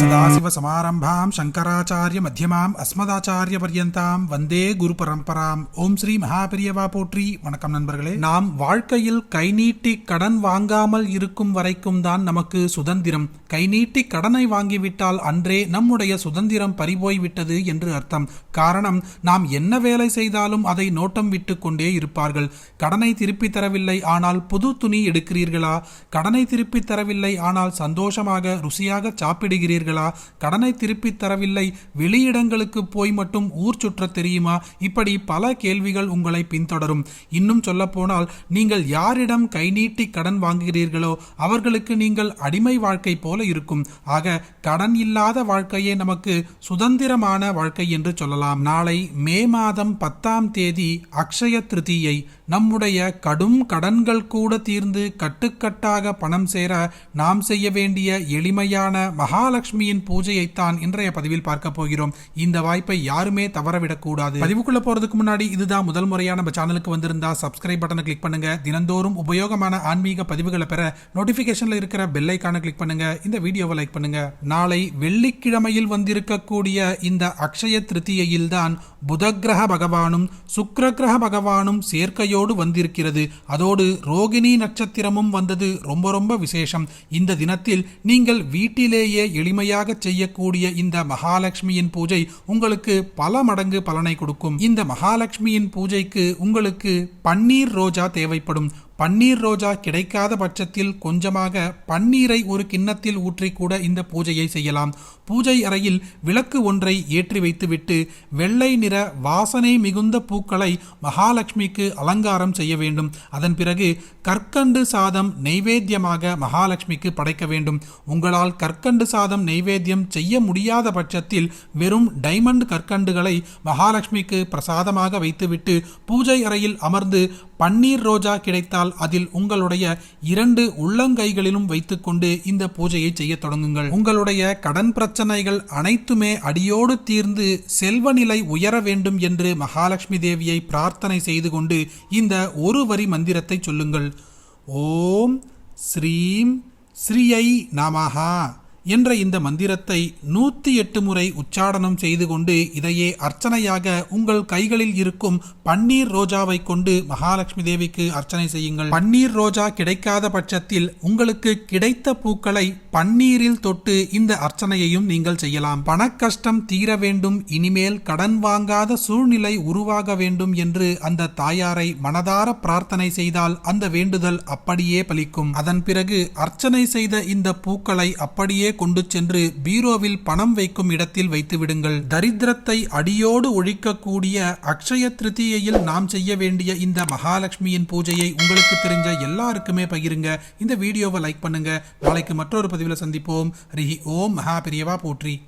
సదాశివ సమారంభా சதாசிவசமாரம்பாம் சங்கராச்சாரிய மத்தியமாம் அஸ்மதாச்சாரிய பர்யந்தாம் வந்தே குரு பரம்பராம் ஓம் ஸ்ரீ மகாபெரியவா போற்றி வணக்கம் நண்பர்களே நாம் வாழ்க்கையில் கை நீட்டி கடன் வாங்காமல் இருக்கும் வரைக்கும் தான் நமக்கு சுதந்திரம். கை நீட்டி கடனை வாங்கிவிட்டால் அன்றே நம்முடைய சுதந்திரம் பறிபோய் விட்டது என்று அர்த்தம். காரணம் நாம் என்ன வேலை செய்தாலும் அதை நோட்டம் விட்டு கொண்டே இருப்பார்கள். கடனை திருப்பி தரவில்லை ஆனால் புது துணி எடுக்கிறீர்களா? கடனை திருப்பி தரவில்லை ஆனால் சந்தோஷமாக ருசியாக சாப்பிடுகிறீர்களா? கடனை திருப்பி தரவில்லை. வெளியிடங்களுக்கு போய் மட்டும் ஊர் சுற்ற தெரியுமா? இப்படி பல கேள்விகள் உங்களை பின்தொடரும். இன்னும் சொல்லப்போனால் நீங்கள் யாரிடம் கை நீட்டி கடன் வாங்குகிறீர்களோ அவர்களுக்கு நீங்கள் அடிமை வாழ்க்கை போல இருக்கும். ஆக கடன் இல்லாத வாழ்க்கையே நமக்கு சுதந்திரமான வாழ்க்கை என்று சொல்லலாம். நாளை மே மாதம் பத்தாம் தேதி அக்ஷய திருதியை நம்முடைய கடும் கடன்கள் கூட தீர்ந்து கட்டுக்கட்டாக பணம் சேர நாம் செய்ய வேண்டிய எளிமையான மகாலட்சுமியின் பூஜையைத்தான் இன்றைய பதிவில் பார்க்க போகிறோம். இந்த வாய்ப்பை யாருமே தவறவிடக்கூடாது பதிவுக்குள்ள போறதுக்கு முன்னாடி இதுதான் முதல் முறையா நம்ம சேனலுக்கு வந்திருந்தா சப்ஸ்கிரைப் பட்டனை கிளிக் பண்ணுங்க. தினந்தோறும் உபயோகமான ஆன்மீக பதிவுகளை பெற நோட்டிபிகேஷன்ல இருக்கிற பெல் ஐக்கான கிளிக் பண்ணுங்க. இந்த வீடியோவை லைக் பண்ணுங்க. நாளை வெள்ளிக்கிழமையில் வந்திருக்கக்கூடிய இந்த அக்ஷய திருத்தியையில் தான் புதக்கிரக பகவானும் சுக்கிரகிரக பகவானும் சேர்க்கையோடு வந்திருக்கிறது. அதோடு ரோகிணி நட்சத்திரமும் வந்தது ரொம்ப ரொம்ப விசேஷம். இந்த தினத்தில் நீங்கள் வீட்டிலேயே எளிமையாக செய்யக்கூடிய இந்த மகாலட்சுமியின் பூஜை உங்களுக்கு பல மடங்கு பலனை கொடுக்கும். இந்த மகாலட்சுமியின் பூஜைக்கு உங்களுக்கு பன்னீர் ரோஜா தேவைப்படும். பன்னீர் ரோஜா கிடைக்காத பட்சத்தில் கொஞ்சமாக பன்னீரை ஒரு கிண்ணத்தில் ஊற்றி கூட இந்த பூஜையை செய்யலாம். பூஜை அறையில் விளக்கு ஒன்றை ஏற்றி வைத்துவிட்டு வெள்ளை நிற வாசனை மிகுந்த பூக்களை மகாலட்சுமிக்கு அலங்காரம் செய்ய வேண்டும். அதன் பிறகு கற்கண்டு சாதம் நெய்வேத்தியமாக மகாலட்சுமிக்கு படைக்க வேண்டும். உங்களால் கற்கண்டு சாதம் நெய்வேத்தியம் செய்ய முடியாத பட்சத்தில் வெறும் டைமண்ட் கற்கண்டுகளை மகாலட்சுமிக்கு பிரசாதமாக வைத்துவிட்டு பூஜை அறையில் அமர்ந்து பன்னீர் ரோஜா கிடைத்தால் அதில் உங்களுடைய இரண்டு உள்ளங்கைகளிலும் வைத்துக்கொண்டு இந்த பூஜையை செய்ய தொடங்குங்கள். உங்களுடைய கடன் பிரச்சனைகள் அனைத்துமே அடியோடு தீர்ந்து செல்வ நிலை உயர வேண்டும் என்று மகாலட்சுமி தேவியை பிரார்த்தனை செய்து கொண்டு இந்த ஒரு வரி மந்திரத்தை சொல்லுங்கள். ஓம் ஸ்ரீம் ஸ்ரீயை நமஹா. என்ற இந்த மந்திரத்தை நூத்தி எட்டு முறை உச்சாடனம் செய்து கொண்டு இதையே அர்ச்சனையாக உங்கள் கைகளில் இருக்கும் பன்னீர் ரோஜாவை கொண்டு மகாலட்சுமி தேவிக்கு அர்ச்சனை செய்யுங்கள். பன்னீர் ரோஜா கிடைக்காத பட்சத்தில் உங்களுக்கு கிடைத்த பூக்களை பன்னீரில் தொட்டு இந்த அர்ச்சனையையும் நீங்கள் செய்யலாம். பணக்கஷ்டம் தீர வேண்டும் இனிமேல் கடன் வாங்காத சூழ்நிலை உருவாக வேண்டும் என்று அந்த தாயாரை மனதார பிரார்த்தனை செய்தால் அந்த வேண்டுதல் அப்படியே பலிக்கும். அதன் பிறகு அர்ச்சனை செய்த இந்த பூக்களை அப்படியே கொண்டு சென்று பீரோவில் பணம் வைக்கும் இடத்தில் வைத்து விடுங்கள். தரித்திரத்தை அடியோடு ஒழிக்கக்கூடிய அக்ஷய திருத்தியையில் நாம் செய்ய வேண்டிய இந்த மகாலட்சுமியின் பூஜையை உங்களுக்கு தெரிஞ்ச எல்லாருக்குமே பகிருங்க. இந்த வீடியோவை லைக் பண்ணுங்க. நாளைக்கு மற்றொரு பதிவில் சந்திப்போம். ரிஹி ஓம். மகா பெரியவா போற்றி.